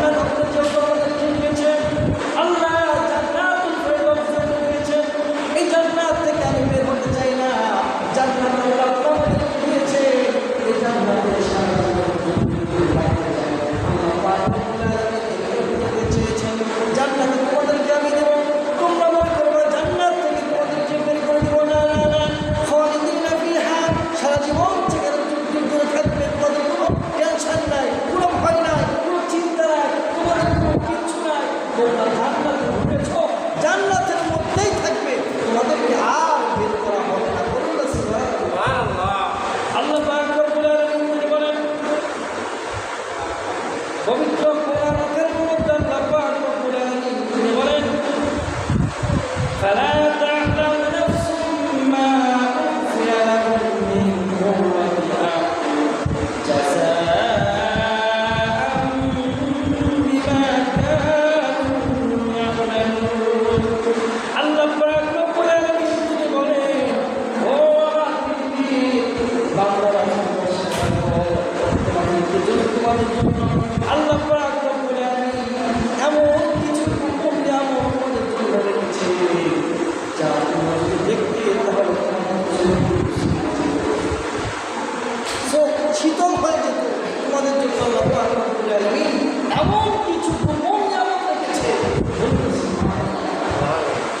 আপনার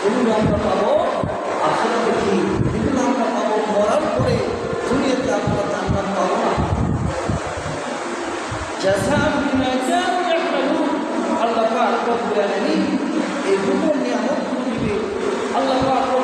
এগুলো আমরা পাবো আখেরাতে কি এগুলো আমরা পাবো মরার পরে দুনিয়াতে আমরা জান্নাত পাবো না আল্লাহ আল্লাহ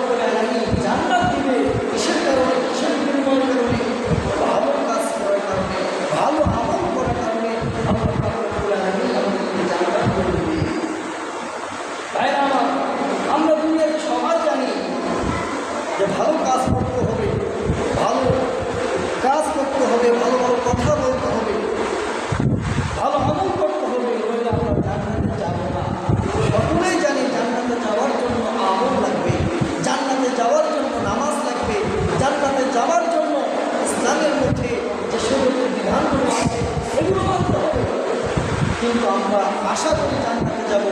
আশা করে জানতে যাব।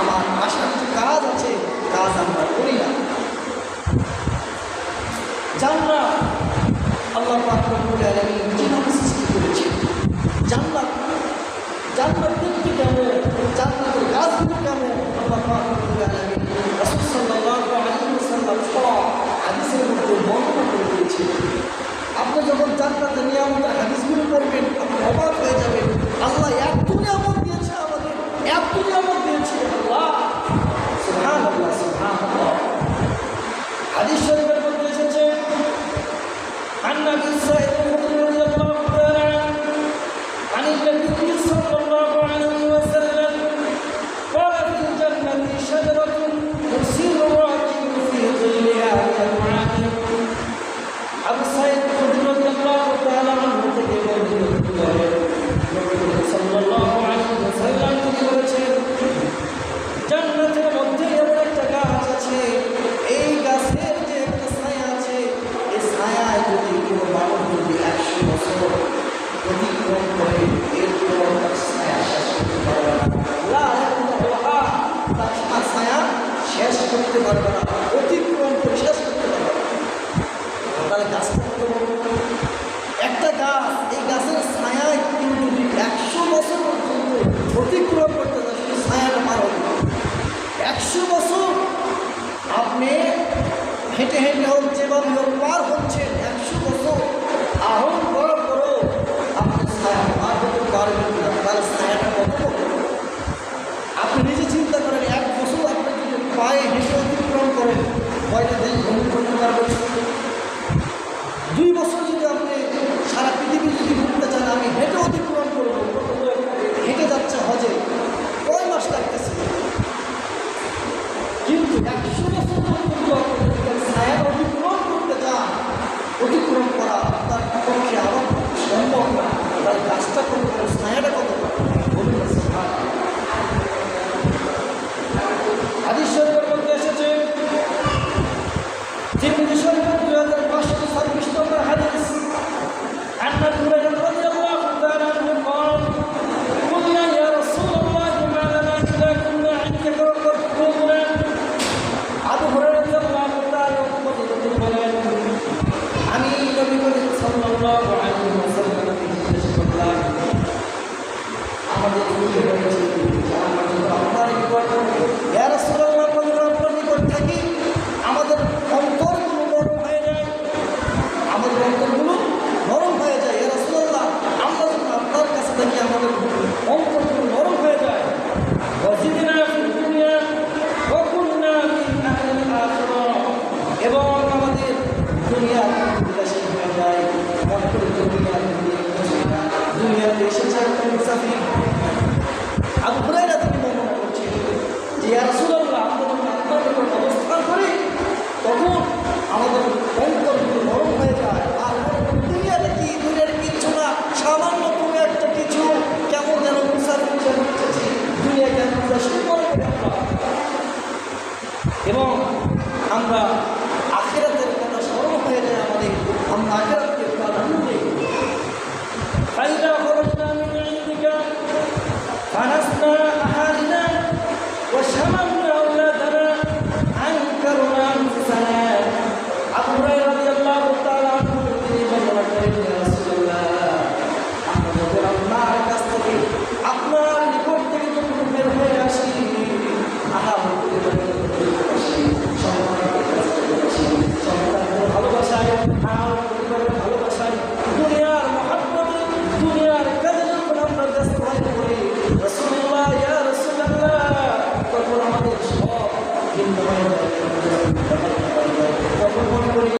আমার আশা কিছু কাজ আছে, কাজ আমরা করি না। জানরা আল্লাহ পাকুল আলমী যেভাবে সৃষ্টি করেছি। জানলা জান্নাত দেখতে কেমন, জান্নাতের গাছগুলো কেমন, আল্লাহ পাকুল আলমী আপনি যখন চান্দাতে নিয়ে আমাদের হাদিসগুলো করবেন আপনি অবাক হয়ে যাবেন। আল্লাহ এক এত নিয়ামত দিয়েছে আল্লাহ। সুহান আল্লাহ সুহান হাদিস শরীফের মধ্যে আন্না বিশ্বাস আপনি হেঁটে হেঁটে হচ্ছে এবং লোক পার হচ্ছেন একশো বছর। আহম বড় বড় আপনি পার হতে পারবেন না, তার ছায়াটা কত আপনি নিজে চিন্তা করেন, এক বছর আপনি যদি পায়ে হেঁটে অতিক্রম করেন হয়তো দিন ভূমি করতে পারবেন?